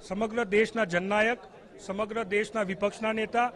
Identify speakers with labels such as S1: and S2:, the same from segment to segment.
S1: સમગ્ર દેશના જનનાયક, સમગ્ર દેશના વિપક્ષના નેતા,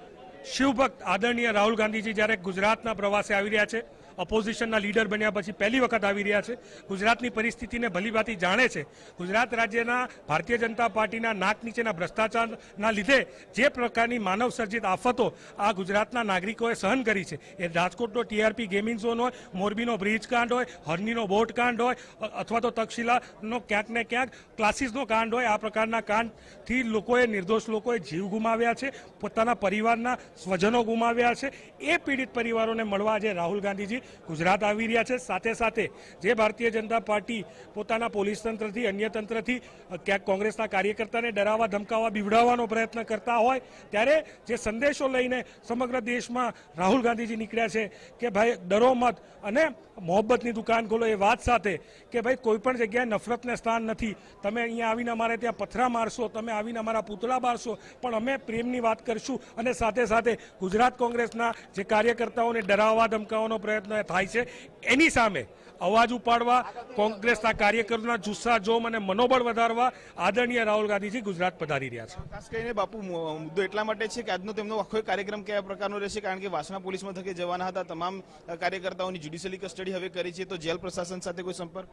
S1: શિવભક્ત આદરણીય રાહુલ ગાંધીજી જ્યારે ગુજરાતના પ્રવાસે આવી રહ્યા છે ઓપોઝિશનના લીડર બન્યા પછી પહેલી વખત આવી રહ્યા છે. ગુજરાતની પરિસ્થિતિને ભલીભાતિ જાણે છે. ગુજરાત રાજ્યના ભારતીય જનતા પાર્ટીના નાક નીચેના ભ્રષ્ટાચારના લીધે જે પ્રકારની માનવ સર્જિત આફતો આ ગુજરાતના નાગરિકોએ સહન કરી છે. એ રાજકોટનો ટીઆરપી ગેમિંગ ઝોન હોય, મોરબીનો બ્રિજ કાંડ હોય હરનીનો બોટ કાંડ હોય અથવા તો તક્ષશિલાનો ક્યાંક ને ક્યાંક ક્લાસીસનો કાંડ હોય, આ પ્રકારના કાંડથી લોકોએ નિર્દોષ લોકોએ જીવ ગુમાવ્યા છે, પોતાના પરિવારના સ્વજનો ગુમાવ્યા છે. એ પીડિત પરિવારોને મળવા આજે રાહુલ ગાંધીજી ગુજરાત આવી રહ્યા છે. સાથે સાથે જે ભારતીય જનતા પાર્ટી પોતાના પોલીસ તંત્રથી, અન્ય તંત્રથી ક્યાંક કોંગ્રેસના કાર્યકર્તાને ડરાવવા, ધમકાવવા, બીવડાવવાનો પ્રયત્ન કરતા હોય, ત્યારે જે સંદેશો લઈને સમગ્ર દેશમાં રાહુલ ગાંધીજી નીકળ્યા છે કે, ભાઈ, ડરો મત. અને મોહબ્બતની દુકાન ખોલો એ વાત સાથે કે, ભાઈ કોઈ પણ જગ્યાએ નફરતને સ્થાન નથી. તમે અહીંયા આવીને અમારે ત્યાં પથરા મારશો, તમે આવીને અમારા પૂતળા બારશો, પણ અમે પ્રેમની વાત કરશું. અને સાથે સાથે ગુજરાત કોંગ્રેસના જે કાર્યકર્તાઓને ડરાવવા, ધમકાવવાનો પ્રયત્ન થાય છે. એની સામે અવાજ ઉપાડવા કોંગ્રેસના કાર્યકરોના જુસ્સા જોમ અને મનોબળ વધારવા આદરણીય રાહુલ ગાંધીજી ગુજરાત પધારી રહ્યા છે.
S2: ખાસ કરીને બાપુ મુદ્દો એટલા માટે છે કે આજનો તેમનો આખો કાર્યક્રમ કયા પ્રકારનો રહેશે? કારણ કે વાસણા પોલીસ મથકે જવાના હતા તમામ કાર્યકર્તાઓની જ્યુડિશિયલી કસ્ટડી હવે કરી છે તો જેલ પ્રશાસન સાથે કોઈ સંપર્ક?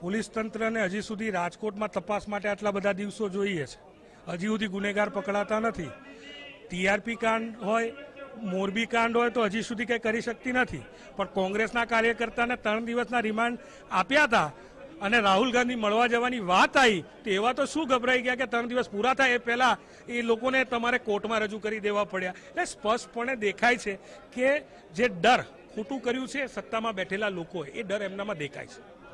S1: પોલીસ તંત્રને હજી સુધી રાજકોટમાં તપાસ માટે આટલા બધા દિવસો જોઈએ છે. હજી સુધી ગુનેગાર પકડાતા નથી. ટીઆરપી કાંડ હોય મોરબી કાંડ હોય તો હજી સુધી કંઈ કરી શકતી નથી. પણ કોંગ્રેસના કાર્યકર્તાને ત્રણ દિવસના રિમાન્ડ આપ્યા હતા અને રાહુલ ગાંધી મળવા જવાની વાત આવી તો એવા તો શું ગભરાઈ ગયા કે ત્રણ દિવસ પૂરા થાય એ પહેલાં એ લોકોને તમારે કોર્ટમાં રજૂ કરી દેવા પડ્યા. એટલે સ્પષ્ટપણે દેખાય છે કે જે ડર ખોટું કર્યું છે સત્તામાં બેઠેલા લોકો એ ડર એમનામાં દેખાય છે.